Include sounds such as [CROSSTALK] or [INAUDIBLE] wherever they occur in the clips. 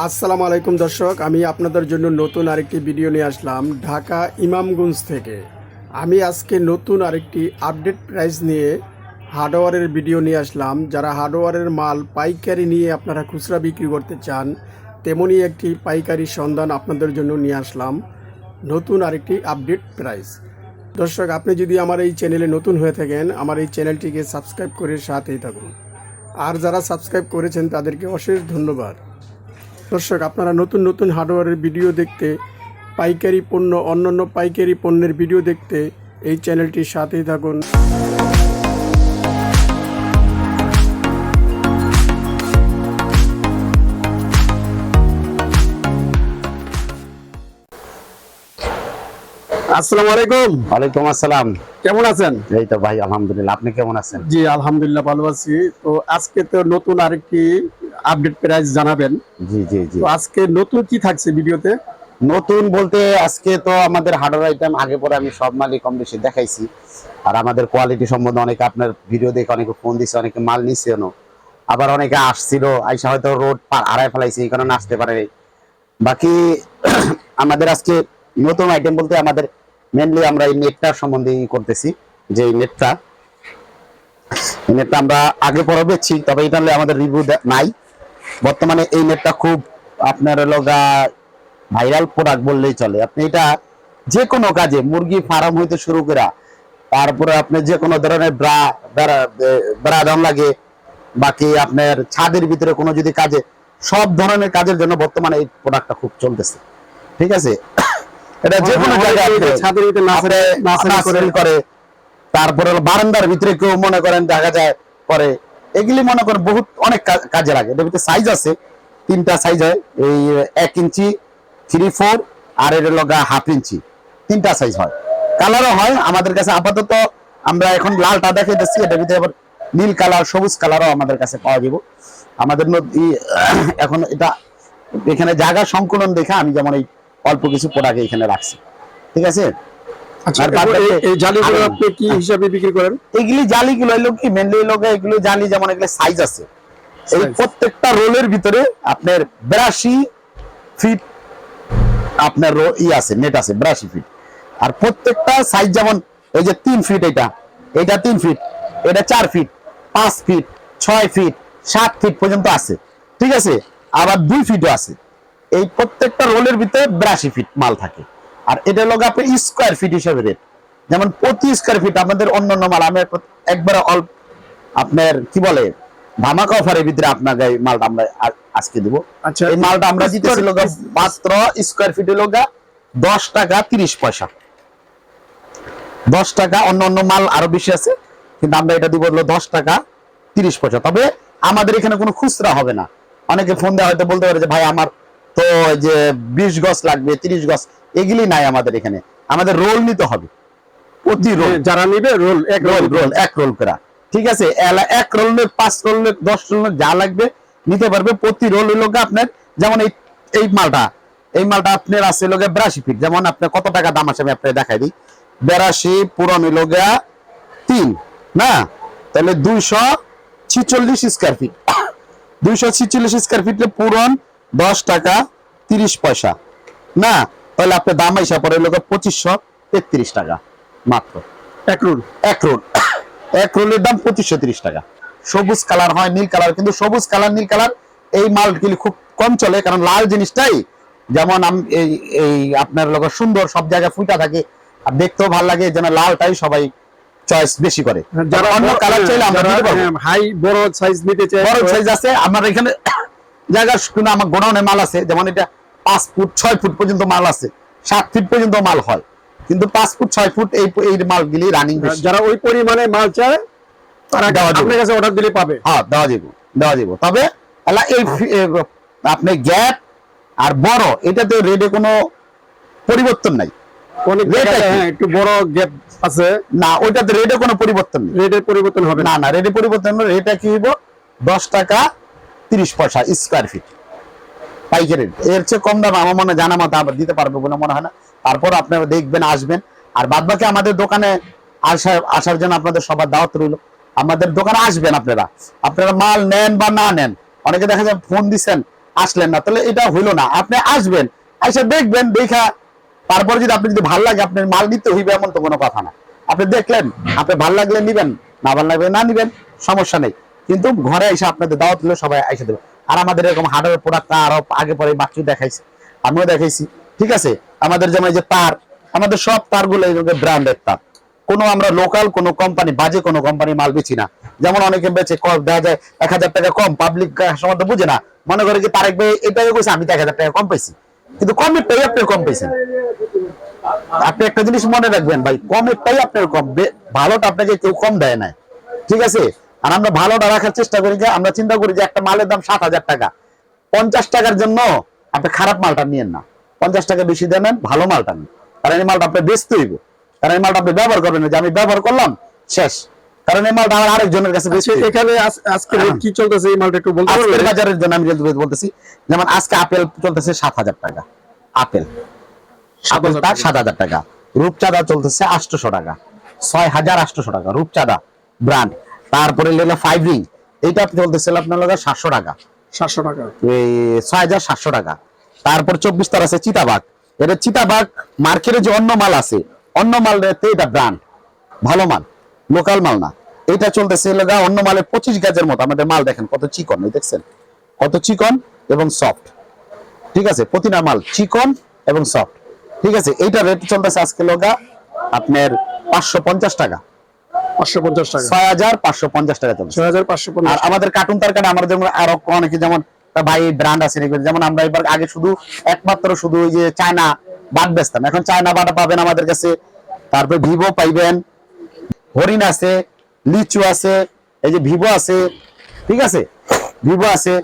আসসালামু আলাইকুম দর্শক, আমি আপনাদের জন্য নতুন আরেকটি ভিডিও নিয়ে আসলাম ঢাকা ইমামগঞ্জ থেকে। আমি আজকে নতুন আরেকটি আপডেট প্রাইস নিয়ে হার্ডওয়ারের ভিডিও নিয়ে আসলাম। যারা হার্ডওয়ারের মাল পাইকারি নিয়ে আপনারা খুচরা বিক্রি করতে চান, তেমনই একটি পাইকারি সন্ধান আপনাদের জন্য নিয়ে আসলাম নতুন আরেকটি আপডেট প্রাইস। দর্শক, আপনি যদি আমার এই চ্যানেলে নতুন হয়ে থাকেন, আমার এই চ্যানেলটিকে সাবস্ক্রাইব করে সাথেই থাকুন। আর যারা সাবস্ক্রাইব করেছেন, তাদেরকে অশেষ ধন্যবাদ। দর্শক আপনারা নতুন নতুন হার্ডওয়্যারের ভিডিও দেখতে পাইকারি পণ্য অন্যান্য পাইকারি পণ্যের ভিডিও দেখতে এই চ্যানেলটির সাথেই থাকুন। আসসালামু আলাইকুম। ওয়ালাইকুম আসসালাম। কেমন আছেন? এই তো ভাই আলহামদুলিল্লাহ। আপনি কেমন আছেন? জি আলহামদুলিল্লাহ ভালো আছি। তো আজকে তো নতুন আরেকটি আপডেট প্রাইস জানাবেন। জি জি জি। আজকে নতুন কি থাকছে ভিডিওতে? নতুন বলতে আজকে তো আমাদের হার্ডওয়্যার আইটেম আগে পরে আমি সব মালই কম বেশি দেখাইছি। আর আমাদের কোয়ালিটি সম্বন্ধে অনেকে আপনার ভিডিও দেখে অনেকে ফোন দিছে অনেকে মাল নিছেও আবার অনেকে আসছিল আইসা হয়তো রোড পার হারায় ফেলাইছে এই কারণে আসতে পারে বাকি [CLEARS THROAT] আমাদের আজকে নতুন আইটেম বলতে আমাদের মেনলি আমরা এই নেটটা সম্বন্ধে ই করতেছি যে এই নেটটা এই নেটটা আমরা আগে পরে বেচছি তবে এটা আমাদের রিভিউ নাই। বর্তমানে এই নেটটা খুব আপনার লগা ভাইরাল প্রোডাক্ট বললেই চলে। আপনি এটা যে কোনো কাজে মুরগি ফার্ম হইতে শুরু করে তারপরে আপনি যে কোনো ধরনের ব্রা ব্রাডন লাগে বাকি আপনার ছাদের ভিতরে কোনো যদি কাজে সব ধরনের কাজের জন্য বর্তমানে এই প্রোডাক্টটা খুব চলতেছে। ঠিক আছে? [COUGHS] এটা যে কোনো জায়গায় আপনি- ছাদের ভিতরে করে। করে তারপরে বারান্দার ভিতরে কেউ মনে করেন দেখা যায় করে এগুলি মনে করেন বহুত অনেক কাজে লাগে। এটার সাইজ আছে, তিনটা সাইজ হয়। এই এক ইঞ্চি থ্রি ফোর আর এটা লগা হাফ ইঞ্চি। তিনটা সাইজ হয়। কালারও হয়। আমাদের কাছে আপাতত আমরা এখন লালটা দেখে দিচ্ছি। এটার ভিতরে আবার নীল কালার সবুজ কালারও আমাদের কাছে পাওয়া যাব। আমাদের ন- ই- [COUGHS] এখন এটা, এখানে জায়গা সংকুলন দেখে আমি যেমন এই অল্প কিছু প্রোডাক্ট এখানে রাখছি। ঠিক আছে? আর বাদ এবং এই- বাকি- এই জালিগুলো আপনি কি হিসাবে বিক্রি করেন? এগুলি জালি গুলো কি মেনলি লোক এগুলো জালি যেমন এগুলো সাইজ আছে। এই প্রত্যেকটা রোলের ভিতরে আপনার বিরাশি ফিট আপনার ই আছে নেট আছে বিরাশি ফিট আর প্রত্যেকটা সাইজ যেমন এই যে তিন ফিট এটা এটা তিন ফিট এটা চার ফিট পাঁচ ফিট ছয় ফিট সাত ফিট পর্যন্ত আছে। ঠিক আছে? আবার দুই ফিটও আছে। এই প্রত্যেকটা রোলের ভিতরে বিরাশি ফিট মাল থাকে। আর এটা লোক আপনি স্কোয়ার ফিট হিসেবে রেট যেমন প্রতি স্কোয়ার ফিট আমাদের অন্য অন্য মাল আমি এক- একবারে অল্প আপনার কি বলে ধামাকা অফারের ভিতরে আপনাকে মালটা আমরা আজকে দিব। আচ্ছা এই মালটা আমরা দিতেছি লোক মাত্র স্কোয়ার ফিটে লোক দশ টাকা তিরিশ পয়সা। দশ টাকা অন্য অন্য মাল আরও বেশি আছে কিন্তু আমরা এটা দিব হলো দশ টাকা তিরিশ পয়সা। তবে আমাদের এখানে কোনো খুচরা হবে না। অনেকে ফোন দেওয়া হয়তো বলতে পারে যে ভাই আমার তো যে বিশ গজ লাগবে তিরিশ গজ এগুলি নাই আমাদের এখানে। আমাদের রোল নিতে হবে। প্রতি রোল। যারা নিবে রোল এক রোল রোল রোল এক রোল করা। ঠিক আছে? এক রোলের পাঁচ রোলের দশ রোলের যা লাগবে নিতে পারবে। প্রতি রোল হলো আপনার যেমন এই এই মালটা এই মালটা আপনার আছে লোকে বিরাশি ফিট। যেমন আপনার কত টাকা দাম আছে আমি আপনার দেখাই দিই। বিরাশি পুরন গিয়া তিন না? তাহলে দুইশো ছিচল্লিশ স্কোয়ার ফিট দুইশো ছিচল্লিশ স্কোয়ার ফিটে পুরন দশ টাকা তিরিশ পয়সা। না তাহলে আপনার দাম হিসাব পরে লোক পঁচিশশো তেত্রিশ টাকা মাত্র। এক রোল। এক রোল। এক রোলের দাম পঁচিশশো তিরিশ টাকা। সবুজ কালার হয় নীল কালার কিন্তু সবুজ কালার নীল কালার এই মালগুলি খুব কম চলে কারণ লাল জিনিসটাই যেমন এই এই আপনার লোক সুন্দর সব জায়গায় ফুটা থাকে আর দেখতেও ভালো লাগে যেন লালটাই সবাই চয়েস বেশি করে। যারা অন্য কালার চাইলে আমরা হাই বড় সাইজ নিতে চাই বড় সাইজ আছে আমার এখানে জায়গা কিন্তু আমার গোডাউনে মাল আছে যেমন এটা পাঁচ ফুট ছয় ফুট পর্যন্ত মাল আছে সাত ফিট পর্যন্ত মাল হয়। কিন্তু পাঁচ ফুট ছয় ফুট এই এই মালগুলি রানিং যারা ওই পরিমাণে মাল চায় তারা। আপনার কাছে অর্ডার দিলে পাবে। হ্যাঁ দেওয়া যাবে দেওয়া যাবে। তবে এলা এই আপনি গ্যাপ আর বড় এটাতে রেডে কোনো পরিবর্তন নাই। হ্যাঁ একটু বড় গ্যাপ আছে। না ওইটাতে রেডে কোনো পরিবর্তন নেই। রেটের পরিবর্তন হবে না। না রেডে পরিবর্তন রেটটা কি হইব দশ টাকা তিরিশ পয়সা স্কোয়ার ফিট পাইকারি এর চেয়ে কম দাম আমার মনে জানা মতো আবার দিতে পারবে বলে মনে হয় না। তারপর আপনারা দেখবেন, আসবেন। আর বাদ বাকি আমাদের দোকানে আসার আসার জন্য আপনাদের সবার দাওয়াত রইল। আমাদের দোকানে আসবেন আপনারা। আপনারা মাল নেন বা না নেন, অনেকে দেখা যায় ফোন দিচ্ছেন, আসলেন না। তাহলে এটা হইল না। আপনি আসবেন, এসে দেখবেন, দেখা, তারপর যদি আপনি যদি ভালো লাগে, আপনার মাল নিতে হইবে এমন তো কোনো কথা না। আপনি দেখলেন, আপনি ভালো লাগলে নিবেন, না ভালো লাগলে না নিবেন, সমস্যা নেই। কিন্তু ঘরে এসে আপনাদের দাওয়াত দিলে সবাই এসে দেবে। আর আমাদের এরকম হার্ডওয়্যার প্রোডাক্ট আরও আগে পরে বাচ্চু দেখাইছে। আমিও দেখাইছি। ঠিক আছে? আমাদের যেমন এই যে তার, আমাদের সব তারগুলো ব্র্যান্ডের তার। কোনো আমরা লোকাল কোনো কোম্পানি বাজে কোনো কোম্পানি মাল বেচি না। যেমন অনেকে কম, দেখা যায় এক হাজার টাকা কম পাবলিক সময় তো বুঝে না। মনে করে কি তারেক ভাই এটাই কইছে, আমি তো এক হাজার টাকা কম পাইছি। কিন্তু কমেরটাই আপনি কম পাইছেন। আপনি একটা জিনিস মনে রাখবেন ভাই কমেরটাই আপনার কম ভালোটা আপনাকে কেউ কম দেয় না ঠিক আছে? আর আমরা ভালোটা রাখার চেষ্টা করি যে আমরা চিন্তা করি যে একটা মালের দাম সাত হাজার টাকা। পঞ্চাশ টাকার জন্য আপনি খারাপ মালটা নিয়েন না। পঞ্চাশ টাকা বেশি দেন ভালো মালটা নিন। কারণ এই মালটা আপনি বেচতে হইব। কারণ এই মালটা আপনি ব্যবহার করবেন না যে আমি ব্যবহার করলাম শেষ। কারণ এই মালটা আমার আরেকজনের কাছে বেচতে এখানে আজকে কি চলতেছে? এই মালটা একটু বলতে আজকের বাজারের জন্য আমি যেহেতু বলতেছি যেমন আজকে আপেল চলতেছে সাত হাজার টাকা। আপেল। আপেল তার সাত হাজার টাকা। রূপচাঁদা চলতেছে আটশোশো টাকা। ছয় হাজার আটশোশো টাকা রূপচাঁদা ব্র্যান্ড। তারপরে লেলো ফাইভ রিং এইটা চলতেছে আপনার লোক সাতশো টাকা। সাতশো টাকা। এই ছয় হাজার সাতশো টাকা। তারপর চব্বিশ তার আছে চিতাবাগ এটা চিতাবাগ মার্কেটে যে অন্য মাল আছে অন্য মাল এটা ব্র্যান্ড ভালো মাল লোকাল মাল না। এটা চলতেছে লগা অন্য মালের পঁচিশ গাজের মতো। আমাদের মাল দেখেন কত চিকন এই দেখছেন? কত চিকন এবং সফট ঠিক আছে? প্রতিটা মাল চিকন এবং সফট ঠিক আছে? এইটা রেট চলতেছে আজকে লগা আপনার পাঁচশো পঞ্চাশ টাকা। টাকা। টাকা চলছে। আর আমাদের কার্টুন তরকারি আমরা যেমন আরও অনেকে যেমন ভাই ব্র্যান্ড আছে যেমন আমরা এবার আগে শুধু একমাত্র শুধু ওই যে চায়না বাট বেচতাম। এখন চায়না বাটা পাবেন আমাদের কাছে। তারপর ভিভো পাইবেন। হরিণ আছে লিচু আছে এই যে ভিভো আছে ঠিক আছে? ভিভো আছে।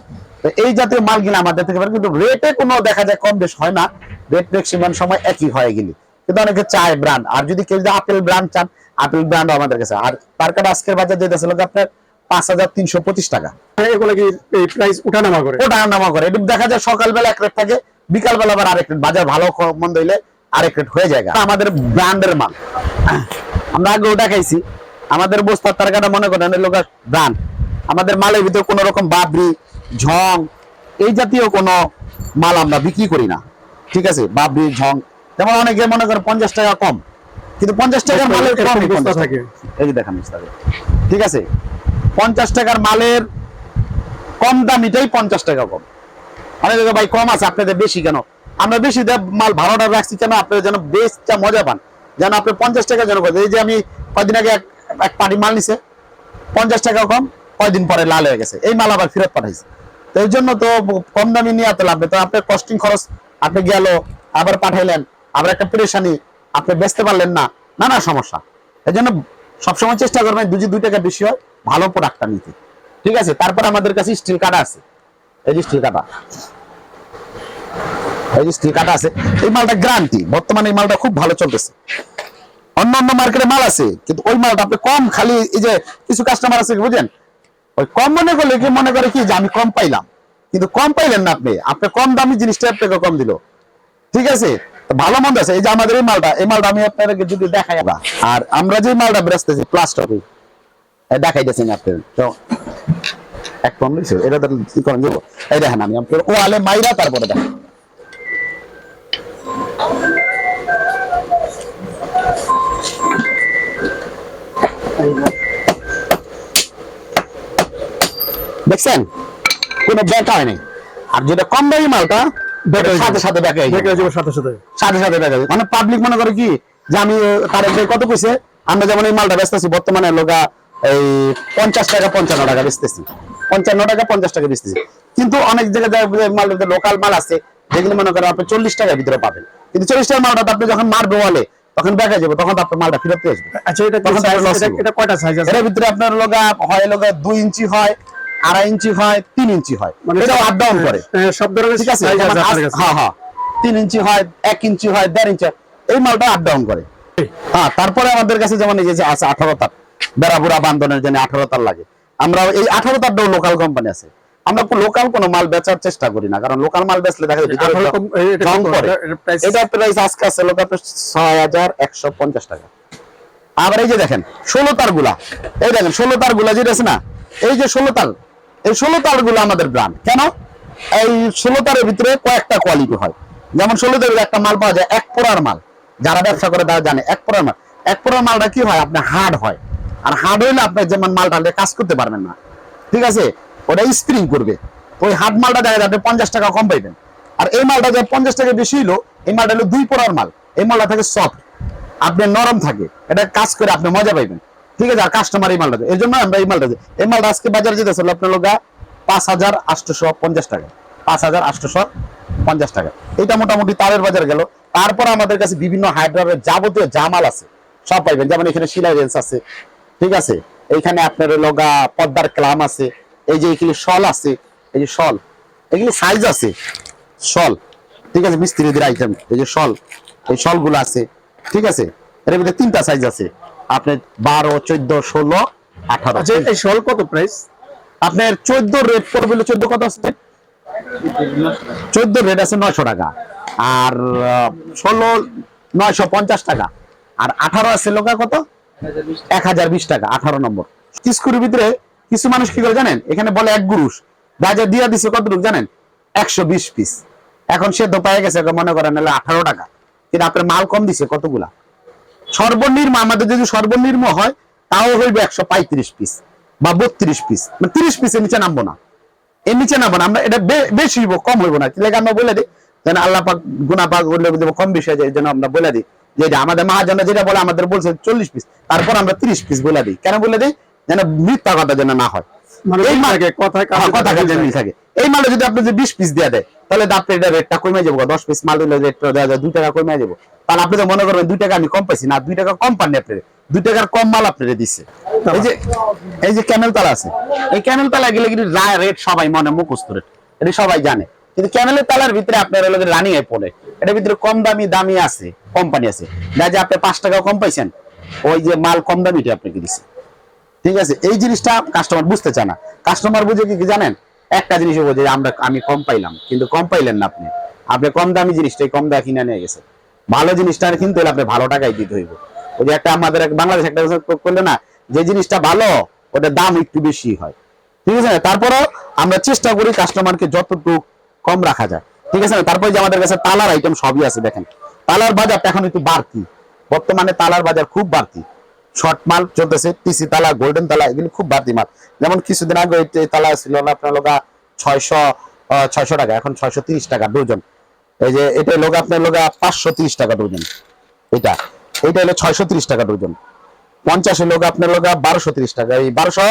এই জাতীয় মাল গিলা আমাদের থেকে কিন্তু রেটে কোনো দেখা যায় কম বেশ হয় না। রেট ম্যাক্সিমাম সময় একই হয় গেলি কিন্তু অনেকে চায় ব্র্যান্ড আর যদি কেউ যদি আপেল ব্র্যান্ড চান আপেল ব্র্যান্ড আমাদের কাছে। আর তার কাটা আজকের বাজার যেটা ছিল আপনার পাঁচ হাজার তিনশো পঁচিশ টাকা। এগুলো কি প্রাইস উঠানামা করে? এটা দেখা যায় সকালবেলা এক রেট থাকে বিকালবেলা আবার আরেক রেট বাজার ভালো মন্দ হইলে আরেক রেট হয়ে যায় আমাদের ব্র্যান্ডের মাল। আমরা আগে ওটা খাইছি আমাদের বস্তার তারকাটা মনে করেন লোক ব্র্যান্ড আমাদের মালের ভিতরে কোনো রকম বাবরি ঝং এই জাতীয় কোনো মাল আমরা বিক্রি করি না। ঠিক আছে? বাবরি ঝং যেমন অনেকে মনে করেন পঞ্চাশ টাকা কম কিন্তু পঞ্চাশ টাকার মালের এরকম কমই বস্তা 50 থাকে। এই যে দেখান ঠিক আছে? পঞ্চাশ টাকার মালের কম দামিটাই পঞ্চাশ টাকা কম। অনেক ভাই কম আছে আপনাদের বেশি কেন? আমরা বেশি মাল ভাড়াটা রাখছি কেন? আপনারা যেন বেশটা মজা পান। যেন আপনি পঞ্চাশ টাকা যেন। এই যে আমি কয়দিন আগে এক পাটি মাল নিছে। পঞ্চাশ টাকা কম কয়দিন পরে লাল হয়ে গেছে। এই মাল আবার ফেরত পাঠাইছে। তো এই জন্য তো কম দামি নিয়ে এত লাভ নেই। তো আপনার কস্টিং খরচ আপনি গেল আবার পাঠাইলেন। আবার একটা পেরেশানি, আপনি বেচতে পারলেন না, নানা সমস্যা। এই জন্য সবসময় চেষ্টা করবেন দুই দুই টাকা বেশি হয়, ভালো প্রোডাক্টটা নিতে। ঠিক আছে? তারপর আমাদের কাছে স্টিল কাটা আছে। এই যে স্টিল কাটা এই যে স্টিল কাটা আছে। এই মালটা গ্যারান্টি বর্তমানে এই মালটা খুব ভালো চলতেছে। অন্য অন্য মার্কেটে মাল আছে, কিন্তু ওই মালটা আপনি কম খালি এই যে কিছু কাস্টমার আছে বুঝেন? ওই কম মনে করলে কি মনে করে কি যে আমি কম পাইলাম? কিন্তু কম পাইলেন না আপনি। আপনি কম দামি জিনিসটা আপনাকে কম দিল। ঠিক আছে? ভালো মন্দ আছে। এই যে আমাদের এই মালটা এই মালটা আমি আপনাদেরকে যদি দেখাই আর আমরা যে মালটা বেরোতেছি প্লাস্টিক দেখাই দিয়েছেন আপনার তো, এক কম দিয়েছে এটা তো কি করেন যাব এই দেখেন আমি, আপনার ওয়ালে মাইরা তারপরে দেখেন দেখছেন? কোনো ব্যাকা হয়নি। আর যেটা কম দামি মালটা সাথে সাথে ব্যাকা দেখে যাবে। যাব সাথে সাথে। সাথে সাথে দেখা মানে পাবলিক মনে করে কি যে আমি তার কত কইছে আমরা যেমন এই মালটা বেচতেছি বর্তমানে লোকা এই পঞ্চাশ টাকা পঞ্চান্ন টাকা বেচতেছি। পঞ্চান্ন টাকা পঞ্চাশ টাকা বেচতেছি। কিন্তু অনেক জায়গায় মাল লোকাল মাল আছে যেগুলো মনে করেন আপনি চল্লিশ টাকার ভিতরে পাবেন। কিন্তু চল্লিশ টাকার মালটা আপনি যখন মারবে ওয়ালে তখন দেখা যাবে তখন আপনার মালটা ফেরত আসবে। আচ্ছা এটা কয়টা সাইজ আছে? এর ভিতরে আপনার লগা হয় লগা দুই ইঞ্চি হয় আড়াই ইঞ্চি হয় তিন ইঞ্চি হয়। মানে আপ ডাউন করে। হ্যাঁ, সব ধরনের ঠিক আছে। হ্যাঁ হ্যাঁ। তিন ইঞ্চি হয় এক ইঞ্চি হয় দেড় ইঞ্চি এই মালটা আপ ডাউন করে। হ্যাঁ তারপরে আমাদের কাছে যেমন এই যে আছে আঠারো তার বেড়াপুরা বান্ধনের জন্য আঠারো তার লাগে। আমরা এই আঠারো তারটাও লোকাল কোম্পানি আছে। আমরা লোকাল কোনো মাল বেচার চেষ্টা করি না কারণ লোকাল মাল বেচলে দেখা যায় ভিতরে 18 কম- এই- এটা রং কত? পড়ে। এটা- এটা price- এটা প্রাইস আজকে আছে ছয় হাজার একশো পঞ্চাশ টাকা। আবার এই যে দেখেন ষোলো তারগুলা এই দেখেন ষোলো তারগুলা যেটা আছে না এই যে ষোলো তার এই ষোলো তারগুলো আমাদের ব্র্যান্ড কেন? এই ষোলো তারের ভিতরে কয়েকটা কোয়ালিটি হয়। যেমন ষোলো তারের একটা মাল পাওয়া যায়, এক পোড়ার মাল। যারা ব্যবসা করে তারা জানে, এক পোড়ার মাল। এক পোড়ার মালটা কি হয়? আপনার হার্ড হয়। আর হার্ড হইলে আপনি যেমন মালটা কাজ করতে পারবেন না। ঠিক আছে? ওটা স্প্রিং করবে। ওই হার্ড মালটা দেখা যাবে পঞ্চাশ টাকা কম পাইবেন। আর এই মালটা যে পঞ্চাশ টাকা বেশি হইল, এই মালটা হলো দুই পোড়ার মাল। এই মালটা থাকে সফট আপনি নরম থাকে। এটা কাজ করে আপনি মজা পাইবেন। ঠিক আছে, আর কাস্টমার এই মালটা। এর জন্য আমরা এই মালটা এই মালটা আজকে বাজারে যেতে যেতেছিল আপনার লোক পাঁচ হাজার আটশোশো পঞ্চাশ টাকা। পাঁচ হাজার আটশোশো পঞ্চাশ টাকা। এটা মোটামুটি তারের বাজার গেল। তারপর আমাদের কাছে বিভিন্ন হাইড্রারের যাবতীয় জামাল আছে। সব পাইবেন। যেমন এখানে সিলাই রেঞ্জ আছে। ঠিক আছে? এইখানে আপনার লগা, পদ্মার ক্লাম আছে। এই যে এখানে শল আছে। এই যে শল। এগুলি সাইজ আছে। শল। ঠিক আছে? মিস্ত্রিদের আইটেম এই যে শল। এই শলগুলো আছে। ঠিক আছে? এর ভিতরে তিনটা সাইজ আছে। আপনার বারো চোদ্দ ষোলো আঠারো। আচ্ছা শল কত প্রাইস আপনার চোদ্দ রেট পড়বে চোদ্দ কত আসছে চোদ্দ রেট আছে নয়শো টাকা। আর ষোলো নয়শো পঞ্চাশ টাকা। আর আঠারো আছে লোকা কত? এক হাজার বিশ টাকা আঠারো নম্বর। কিস্কুরির ভিতরে কিছু মানুষ কি করে জানেন? এখানে বলে এক গুরুষ বাজার দিয়া দিছে কতটুকু জানেন? একশো বিশ পিস এখন সে দোপায় গেছে মনে করেন আঠারো টাকা। কিন্তু আপনার মাল কম দিছে কতগুলা? সর্বনিম্ন, আমাদের যদি সর্বনিম্ন হয়, তাও হইবে একশো পঁয়ত্রিশ পিস বা বত্রিশ পিস মানে তিরিশ পিসের নিচে নামবো না। এর নিচে নামবো না, আমরা এটা বেশি হইব, কম হইব না। তাহলে আমরা বলে দিই, যেন আল্লাহ পাক গুনা পাক করলে কম বেশি হয়ে যায় জন্য আমরা বলে দিই, যে আমাদের মহাজনরা যেটা বলে, আমাদের বলছে চল্লিশ পিস তারপর আমরা তিরিশ পিস বলে দিই। কেন বলে দিই? যেন মিথ্যা কথা যেন না হয়। এই এই মাল- হ্যাঁ, যদি আপনি বিশ পিস দিয়ে দেয় তাহলে আপনার রেটটা কমে যাব দশ পিস মাল দিলে রেটটা দেওয়া যায় দুই টাকা কমে যাব। তাহলে আপনি তো মনে করবেন দুই টাকা আমি কম পাইছি না দুই টাকা কম পাননি আপনার। দুই টাকার কম মাল আপনার দিচ্ছে এই যে এই যে ক্যামেল তালা আছে এই ক্যামেল তালা গেলে কিন্তু রেট সবাই মনে মুখস্থ রেট এটা সবাই জানে। কিন্তু ক্যামেলের তালার ভিতরে আপনার হলো রানিং এ পড়ে। এটার ভিতরে কম দামি দামি আছে কোম্পানি আছে। যায় আপনি পাঁচ টাকা কম পাইছেন ওই যে মাল কম দামিটা আপনাকে দিচ্ছে ঠিক আছে? এই জিনিসটা কাস্টমার বুঝতে চায় না। কাস্টমার বুঝে কি জানেন? একটা জিনিস বোঝে আমরা, আমি কম পাইলাম, কিন্তু কম পাইলেন না আপনি। আপনি কম দামি জিনিসটাই কম দাম কিনে নিয়ে গেছে ভালো জিনিসটা কিন্তু হলে আপনি ভালো টাকায় দিতে হইব। ওই যে একটা আমাদের বাংলাদেশ একটা করলে না, যে জিনিসটা ভালো, ওটার দাম একটু বেশি হয়। ঠিক আছে? না তারপরেও আমরা চেষ্টা করি কাস্টমারকে যতটুকু কম রাখা যায়। ঠিক আছে? না তারপরে যে আমাদের কাছে তালার আইটেম সবই আছে, দেখেন। তালার বাজারটা এখন একটু বাড়তি। বর্তমানে তালার বাজার খুব বাড়তি। শর্ট মাল চলতেছে টিসি তালা গোল্ডেন তালা, এগুলি খুব বাড়তি মাল। যেমন কিছুদিন আগে এই- তালা ছিল না, আপনার লোকা ছয়শো ছয়শো টাকা, এখন ছয়শো তিরিশ টাকা ডজন এই যে এটা লোক আপনার লোকা পাঁচশো তিরিশ টাকা ডজন এটা এটা হলো ছয়শো তিরিশ টাকা ডজন পঞ্চাশের লোক আপনার লোক বারোশো তিরিশ টাকা, এই বারোশো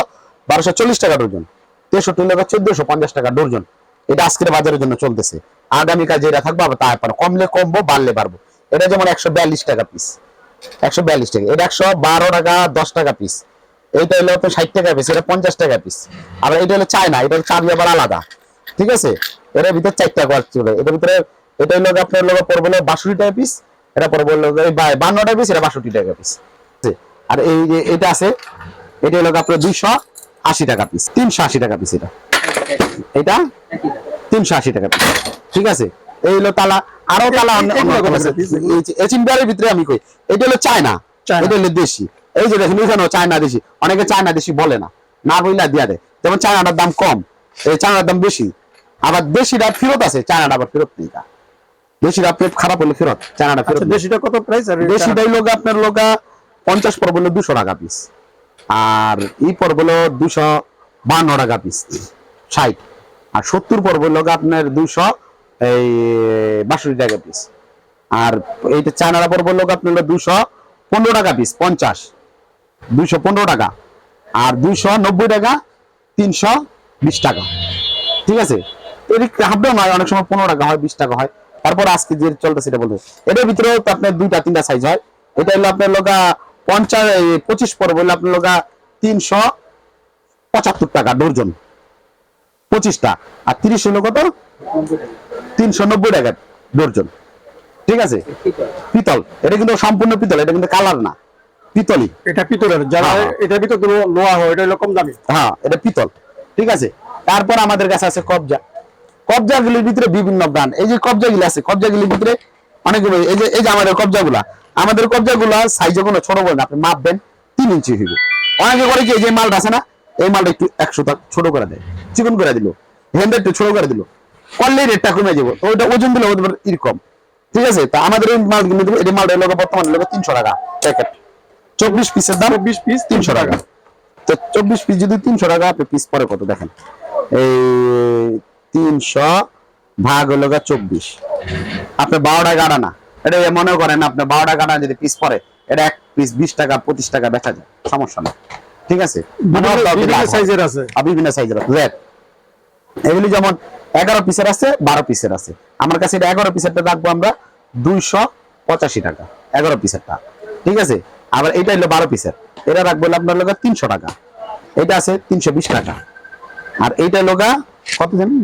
বারোশো চল্লিশ টাকা ডজন তেষট্টি লোক চোদ্দশো পঞ্চাশ টাকা ডজন এটা আজকের বাজারের জন্য চলতেছে। আগামীকাল যেটা থাকব আবার তা কমলে কমবো, বাড়লে বাড়বো। এটা যেমন একশো বিয়াল্লিশ টাকা পিস একশো বিয়াল্লিশ টাকা। এটা একশো বারো টাকা দশ টাকা পিস এইটা হলো আপনার ষাট টাকা পিস এটা পঞ্চাশ টাকা পিস আবার এটা হলো চায়না এটা চাবি আবার আলাদা। ঠিক আছে? এটার ভিতরে চারটা কোয়ালিটি চলে। এটার ভিতরে এটা হলো আপনার লোক পড়বে হলো বাষট্টি টাকা পিস এটা পড়বে হলো বান্ন টাকা পিস এটা বাষট্টি টাকা পিস আর এই যে এটা আছে এটা হলো আপনার দুইশো আশি টাকা পিস তিনশো আশি টাকা পিস এটা। এটা তিনশো আশি টাকা পিস ঠিক আছে? এই হলো তালা আরও তালা এচিমবারের ভিতরে আমি কই এটা হলো চায়না। এটা হলো দেশি। এই যে দেখেন এখানেও চায়না দেশি। অনেকে চায়না দেশি বলে না। না বইলা দিয়া দেয়। যেমন চায়নাটার দাম কম এই চায়নার দাম বেশি। আবার দেশিটা ফেরত আছে চায়নাটা আবার ফেরত নেই। দেশিটা পেট খারাপ হলে ফেরত চায়নাটা ফেরত আচ্ছা। দেশিটা কত প্রাইস আর দেশিটাই লোক আপনার লোকা পঞ্চাশ পর বলল দুশো টাকা পিস আর ই পর বলল দুশো বান্ন টাকা পিস ষাট। আর সত্তর পর বলল আপনার দুশো এই, বাষট্টি টাকা পিস আর এইটা চায়নারা পর বলল আপনার দুশো পনেরো টাকা পিস পঞ্চাশ। দুইশো পনেরো টাকা। আর দুইশো নব্বই টাকা, তিনশো বিশ টাকা। ঠিক আছে? এদিক হাফডাউন হয়, অনেক সময় পনেরো টাকা হয়, বিশ টাকা হয়। তারপর আজকে যে চলতে সেটা বলতে। এটার ভিতরেও তো আপনার দুইটা, তিনটা সাইজ হয়। এটা হলো আপনার লোকা পঞ্চাশ পঁচিশ পর বললে আপনার লোকা তিনশো পঁচাত্তর টাকা, ডর্জন। পঁচিশটা। আর তিরিশ হলো কত? তিনশো নব্বই টাকা ডর্জন ঠিক আছে? পিতল। এটা কিন্তু সম্পূর্ণ পিতল এটা কিন্তু কালার না। পিতলই। এটা পিতলের যারা হ্যাঁ, হ্যাঁ। ভিতর কোনো লোহা হয় এটা হলো কম দামি। হ্যাঁ এটা পিতল। ঠিক আছে? তারপর আমাদের কাছে আছে কবজা। কবজা গুলির ভিতরে বিভিন্ন ব্র্যান্ড। এই যে কবজা গুলি আছে কবজা গুলির ভিতরে অনেকগুলো এই যে এই যে আমাদের কবজা গুলা আমাদের কবজা গুলা সাইজে কোনো ছোট বলে না আপনি মাপবেন তিন ইঞ্চি হইবে। অনেকে করে কি এই যে মালটা আছে না এই মালটা একটু একশো ছোট করে দেয়। চিকন করে দিল। হ্যান্ডটা একটু ছোট করে দিল। করলে রেটটা কমে যাব। তো ওইটা ওজন দিলে ওদের এরকম। ঠিক আছে? তা আমাদের এই মাল কিন্তু এই মালটা লোক বর্তমানে লোক তিনশো টাকা প্যাকেট চব্বিশ পিসের দাম চব্বিশ পিস তিনশো টাকা। তো চব্বিশ পিস যদি তিনশো টাকা আপনি পিস পরে কত দেখেন? এই তিনশো ভাগ হলো গা চব্বিশ। আপনি বারো টাকা আটা না। এটা মনে করেন আপনি বারো টাকা আটা যদি পিস পরে এটা এক পিস বিশ টাকা পঁচিশ টাকা বেচা যায়। সমস্যা না ঠিক আছে? বিভিন্ন সাইজের আছে। বিভিন্ন সাইজের রেড এগুলি যেমন এগারো পিসের আছে, বারো পিসের আছে। আমার কাছে এটা এগারো পিসেরটা রাখব আমরা দুইশো পঁচাশি টাকা, এগারো পিসেরটা ঠিক আছে? আবার এটা হলো বারো পিসের এটা রাখব আপনার লোক তিনশো টাকা। এটা আছে তিনশো বিশ টাকা। আর এইটা লোগা কত জানেন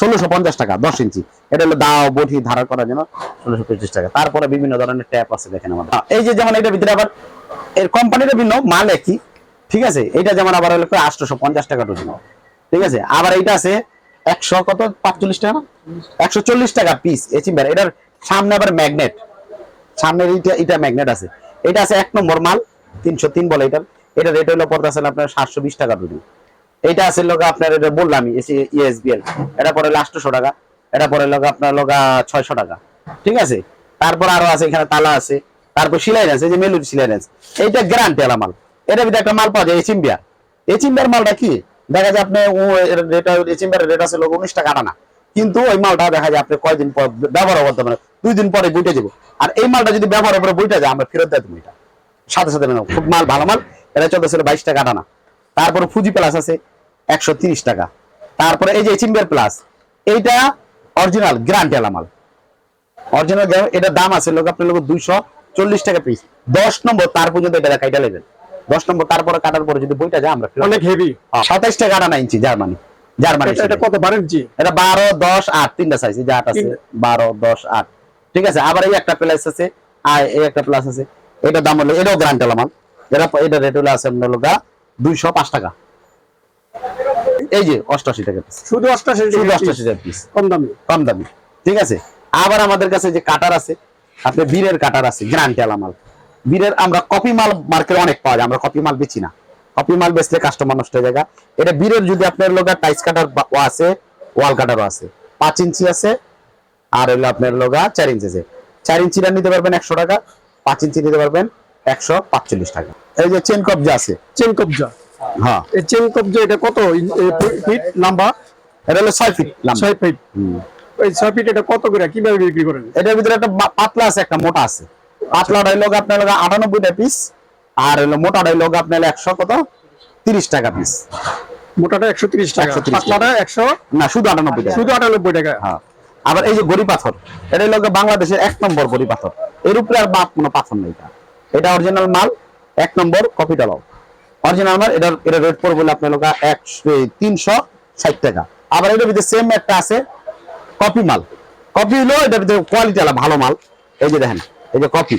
ষোলোশো পঞ্চাশ টাকা, দশ ইঞ্চি। এটা হলো দাও, বটি ধারা করার জন্য ষোলোশো পঁচিশ টাকা। তারপরে বিভিন্ন ধরনের ট্যাপ আছে দেখেন আমাদের। এই যে যেমন এটার ভিতরে আবার এর কোম্পানির ভিন্ন, মাল একই। ঠিক আছে? এটা যেমন আবার হলো আটশোশো পঞ্চাশ টাকা ডজন। ঠিক আছে? আবার এইটা আছে একশো কত? পাঁচচল্লিশ টাকা একশো চল্লিশ টাকা পিস এচিম্বার এটার সামনে আবার ম্যাগনেট সামনের এইটা এটা ম্যাগনেট আছে। এটা আছে এক নম্বর মাল, তিনশো তিন বলে এটার। এটা রেট হলো পড়তে আছে আপনার সাতশো বিশ টাকা ডজন এটা আছে লোক আপনার, এটা বললাম ইএসবিএল এটা পরে আটশোশো টাকা। এটা পরে লোক আপনার লোক ছয়শো টাকা। ঠিক আছে? তারপর আরও আছে, এখানে তালা আছে। তারপর সিলাই আছে যে মেলুর সিলাই আছে। এইটা গ্যারান্টি আলা মাল। এটার ভিতরে একটা মাল পাওয়া যায় এচিম্বিয়ার এচিম্বিয়ার মালটা কি? দেখা যায় আপনি রেট এচিম্বিয়ার রেট আছে লোক উনিশ টাকা আনা কিন্তু ওই মালটা দেখা যায় আপনি কয়দিন পর ব্যবহার করতে পারেন। দুই দিন পরে বইটে যাব। আর এই মালটা যদি ব্যবহার করে বইটা যায়, আমরা ফেরত তুমি এটা। সাথে সাথে নেব। খুব মাল, ভালো মাল। এটা চলতেছিল বাইশ টাকা আনা তারপরে ফুজি প্লাস আছে একশো তিরিশ টাকা। তারপরে এই যে চিম্বের প্লাস এইটা অরিজিনাল গ্রান্টি মাল। অরিজিনাল এটার দাম আছে লোক, আপনার লোক দুইশো চল্লিশ টাকা পিস দশ নম্বর, তার পর্যন্ত এটা কাইটা নেবেন। দশ নম্বর তারপরে কাটার পরে যদি বইটা যায় আমরা অনেক হেভি সাতাইশ টাকা আনা ইঞ্চি? জার্মানি। জার্মানি এটা কত? বারো ইঞ্চি? এটা বারো দশ আট তিনটা সাইজ যে আট আছে বারো দশ আট। ঠিক আছে আবার এই একটা প্লাস আছে। আর এই একটা প্লাস আছে। এটা দাম হলো এটাও গ্রান্ট মাল। এটা এটা রেট হলো আছে আপনার লোকা দুইশো পাঁচ টাকা। এই যে অষ্টাশি টাকা পিস শুধু অষ্টাশি শুধু অষ্টাশি টাকা পিস কম দামি। কম দামি। ঠিক আছে? আবার আমাদের কাছে যে কাটার আছে আপনি বীরের কাটার আছে গ্রান্টি মাল। বীরের আমরা কপি মাল মার্কেটে অনেক পাওয়া যায় আমরা কপি মাল বেচি না। কপি মাল বেচলে কাস্টমার নষ্ট হয়ে যায় এটা বীরের যদি আপনার লোক টাইস কাটার আছে ওয়াল কাটারও আছে। পাঁচ ইঞ্চি আছে আর হলো আপনার লোগা চার ইঞ্চি আছে। চার ইঞ্চিটা নিতে পারবেন একশো টাকা পাঁচ ইঞ্চি নিতে পারবেন একশো পাঁচচল্লিশ টাকা। এই যে চেন কবজা আছে। চেন কবজা হ্যাঁ। এই চেন কবজা এটা কত? ফিট লম্বা এটা হলো ছয় ফিট ছয় ফিট। ওই ছয় ফিট এটা কত করে? কীভাবে বিক্রি করেন? এটার ভিতরে একটা পাতলা আছে একটা মোটা আছে। পাতলাটা হলো আপনার আটানব্বইটা পিস আর হলো মোটাটা হলো আপনার একশো কত? তিরিশ টাকা পিস মোটাটা একশো তিরিশ টাকা। 130 টাকা। পাতলাটা একশো না শুধু আটানব্বই টাকা শুধু আটানব্বই টাকা। হ্যাঁ। আবার এই যে গড়ি পাথর এটা হলো বাংলাদেশের এক নম্বর গড়ি পাথর। এর উপরে আর বাপ কোনো পাথর নেই এটা। এটা অরিজিনাল মাল এক নম্বর কপি ডালাও অরিজিনাল মাল এটার এটা রেট পড়বে বলে আপনার লোক একশো তিনশো ষাট টাকা। আবার এটার ভিতরে সেম একটা আছে কপি মাল। কপি হলো এটার ভিতরে কোয়ালিটি আলা ভালো মাল। এই যে দেখেন এই যে কপি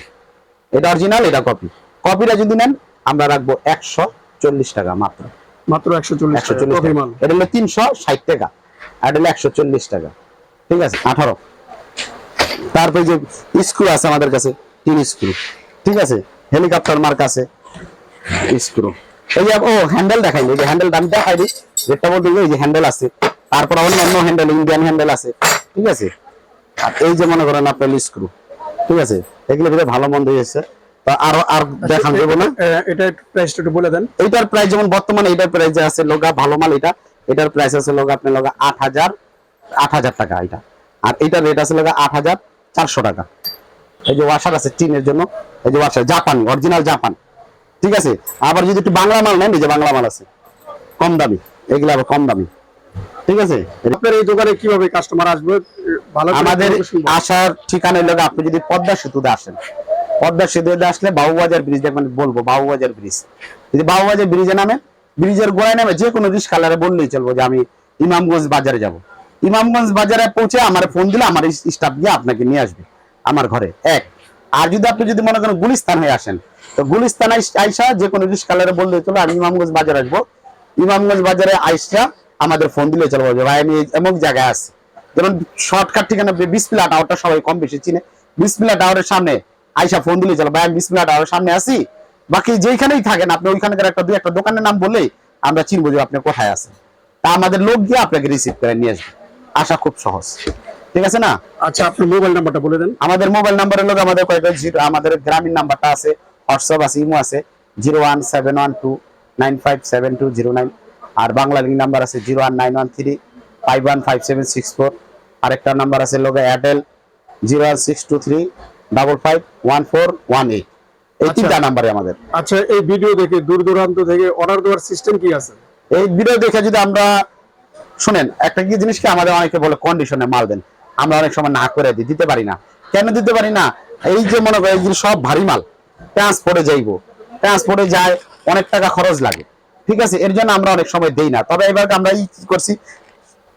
এটা অরিজিনাল এটা কপি কপিটা যদি নেন আমরা রাখব একশো চল্লিশ টাকা মাত্র। মাত্র একশো চল্লিশ এটা হলো তিনশো ষাট টাকা আর এটা হলো একশো চল্লিশ টাকা। ঠিক আছে? আঠারো। তারপরে যে স্ক্রু আছে আমাদের কাছে তিন স্ক্রু ঠিক আছে? হেলিকপ্টার মার্ক আছে স্ক্রু এই যে ও হ্যান্ডেল দেখাইনি। এই যে হ্যান্ডেল আমি দেখাই দিই যেটা বলতে এই যে হ্যান্ডেল আছে। তারপর অন্যান্য হ্যান্ডেল ইন্ডিয়ান হ্যান্ডেল আছে। ঠিক আছে? আর এই যে মনে করেন আপনার স্ক্রু ঠিক আছে? এগুলো ভিতরে ভালো মন্দ হয়েছে। আরও আর দেখান দেবো না। এটা প্রাইসটা একটু বলে দেন। এইটার প্রাইস যেমন বর্তমানে এটার প্রাইস আছে লোগা ভালো মাল এটা। এটার প্রাইস আছে লোগা আপনার লোগা আট হাজার আট হাজার টাকা এটা। আর এটার রেট আছে লোগা আট হাজার চারশো টাকা। এই যে ওয়াশার আছে চীনের জন্য এই যে ওয়াশার জাপান অরিজিনাল জাপান। ঠিক আছে? আবার যদি একটু বাংলা মাল নেন এই যে বাংলা মাল আছে কম দামি এগুলো আবার কম দামি। ঠিক আছে? আপনার এই দোকানে কীভাবে কাস্টমার আসবে? ভালো আমাদের আসার ঠিকানা আপনি যদি পদ্মা সেতুতে আসেন। পদ্মা সেতুতে আসলে বাবুবাজার ব্রিজ দেখবেন বলব বাবুবাজার ব্রিজ যদি বাবুবাজার ব্রিজে নামে ব্রিজের গোড়ায় নামে যে কোনো রিক্সা কালারে বললেই চলবো যে আমি ইমামগঞ্জ বাজারে যাব। ইমামগঞ্জ বাজারে পৌঁছে আমার ফোন দিলে আমার স্টাফ গিয়ে আপনাকে নিয়ে আসবে আমার ঘরে। এক আর যদি আপনি যদি মনে করেন গুলিস্তান হয়ে আসেন তো গুলিস্তান আইস- যে কোনো রিক্সা কালারে বললে চলো আমি ইমামগঞ্জ বাজার আসব। ইমামগঞ্জ বাজারে আইসা আমাদের ফোন দিলে চলবো যে ভাই আমি এমন জায়গায় আছি। যেমন শর্টকাট ঠিকানা বিসপিলা টাওয়ারটা সবাই কম বেশি চিনে। বিসপিলা টাওয়ারের সামনে আইসা ফোন দিলে চলো ভাই আমি বিসপিলা টাওয়ারের সামনে আছি। বাকি যেখানেই থাকেন আপনি ওইখানকার একটা দুই একটা দোকানের নাম বললেই আমরা চিনবো যে আপনি কোথায় আছেন। তা আমাদের লোক গিয়ে আপনাকে রিসিভ করে নিয়ে আসবে। আসা খুব সহজ। ঠিক আছে না? আচ্ছা আপনার মোবাইল নাম্বারটা বলে দেন। আমাদের মোবাইল নাম্বারের লোক আমাদের কয়েকটা জিরো আমাদের গ্রামীণ নাম্বারটা আছে হোয়াটসঅ্যাপ আছে ইমো আছে zero one seven one two nine five seven two zero nine আর বাংলা লিঙ্ক নাম্বার আছে zero one nine one three five one five seven six four আরেকটা নাম্বার আছে লোক Airtel zero one six two three double five one four one eight এই আচ্ছা। তিনটা নাম্বারে আমাদের। আচ্ছা এই ভিডিও দেখে দূর দূরান্ত থেকে অর্ডার দেওয়ার সিস্টেম কি আছে? এই ভিডিও দেখে যদি আমরা শুনেন একটা কি জিনিস কি আমাদের অনেকে বলে কন্ডিশনে মাল দেন। আমরা অনেক সময় না করে দিই দিতে পারি না। কেন দিতে পারি না? এই যে মনে করেন সব ভারী মাল ট্রান্সপোর্টে যাইবো। ট্রান্সপোর্টে যায় অনেক টাকা খরচ লাগে। ঠিক আছে, এর জন্য আমরা অনেক সময় দেই না। তবে এবার আমরা এই করছি,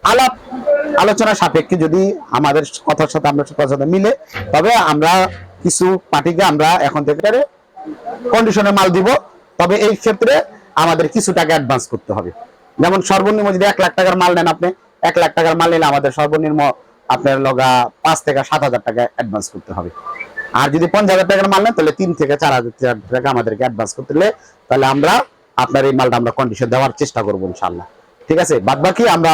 আলাপ, আলোচনা সাপেক্ষে যদি আমাদের কথার সাথে আমরা কথার সাথে মিলে, তবে আমরা কিছু পার্টিকে আমরা এখন থেকে কন্ডিশনে মাল দিব। তবে এই ক্ষেত্রে আমাদের কিছু টাকা অ্যাডভান্স করতে হবে। যেমন সর্বনিম্ন যদি এক লাখ টাকার মাল নেন আপনি, এক লাখ টাকার মাল নিলে আমাদের সর্বনিম্ন আপনার লগা পাঁচ থেকে সাত হাজার টাকা অ্যাডভান্স করতে হবে। আর যদি পঞ্চাশ হাজার টাকার মাল নেন, তাহলে তিন থেকে চার হাজার টাকা আমাদেরকে অ্যাডভান্স করতে হলে, তাহলে আমরা আপনার এই মালটা আমরা কন্ডিশন দেওয়ার চেষ্টা করব ইনশাল্লাহ ঠিক আছে? বাদ বাকি আমরা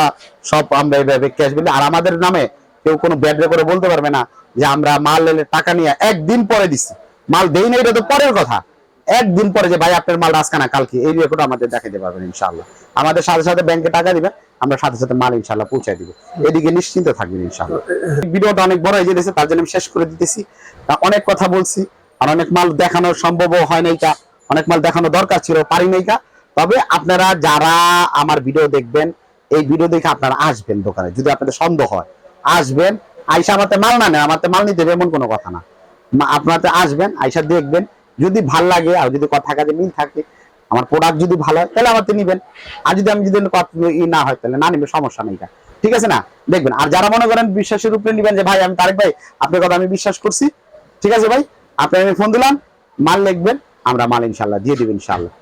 সব আমরা এইভাবে ক্যাশ বিল আর আমাদের নামে কেউ কোনো ব্যাড করে বলতে পারবে না যে আমরা মাল নিলে টাকা নিয়ে একদিন পরে দিচ্ছি মাল দেই না, এটা তো পরের কথা। একদিন পরে যে ভাই আপনার মাল আজকে না কালকে, এই রেকর্ড আমাদের দেখাতে পারবেন ইনশাল্লাহ আমাদের সাথে সাথে ব্যাংকে টাকা দিবেন, আমরা সাথে সাথে মাল ইনশাল্লাহ পৌঁছায় দিব। এদিকে নিশ্চিন্ত থাকবেন ইনশাল্লাহ ভিডিওটা অনেক বড় হয়ে যেতেছে, তার জন্য আমি শেষ করে দিতেছি। অনেক কথা বলছি, আর অনেক মাল দেখানো সম্ভব হয় না কা অনেক মাল দেখানো দরকার ছিল, পারি নাই তবে আপনারা যারা আমার ভিডিও দেখবেন, এই ভিডিও দেখে আপনারা আসবেন দোকানে, যদি আপনাদের সন্দেহ হয়। আসবেন, আইসা আমাতে মাল না নেন আমাতে মাল নিতে এমন কোনো কথা না। আপনাতে আসবেন, আইসা দেখবেন, যদি ভালো লাগে, আর যদি কথা কাজে মিল থাকে, আমার প্রোডাক্ট যদি ভালো হয়, তাহলে আমাকে নিবেন। আর যদি আমি যদি ই না হয়, তাহলে না নিবে, সমস্যা নেই ঠিক আছে না? দেখবেন, আর যারা মনে করেন বিশ্বাসের উপরে নিবেন যে, ভাই, আমি তারেক ভাই, আপনার কথা আমি বিশ্বাস করছি। ঠিক আছে ভাই? আপনি আমি ফোন দিলাম, মাল লিখবেন আমরা মাল ইনশাল্লাহ দিয়ে দেবো ইনশাল্লাহ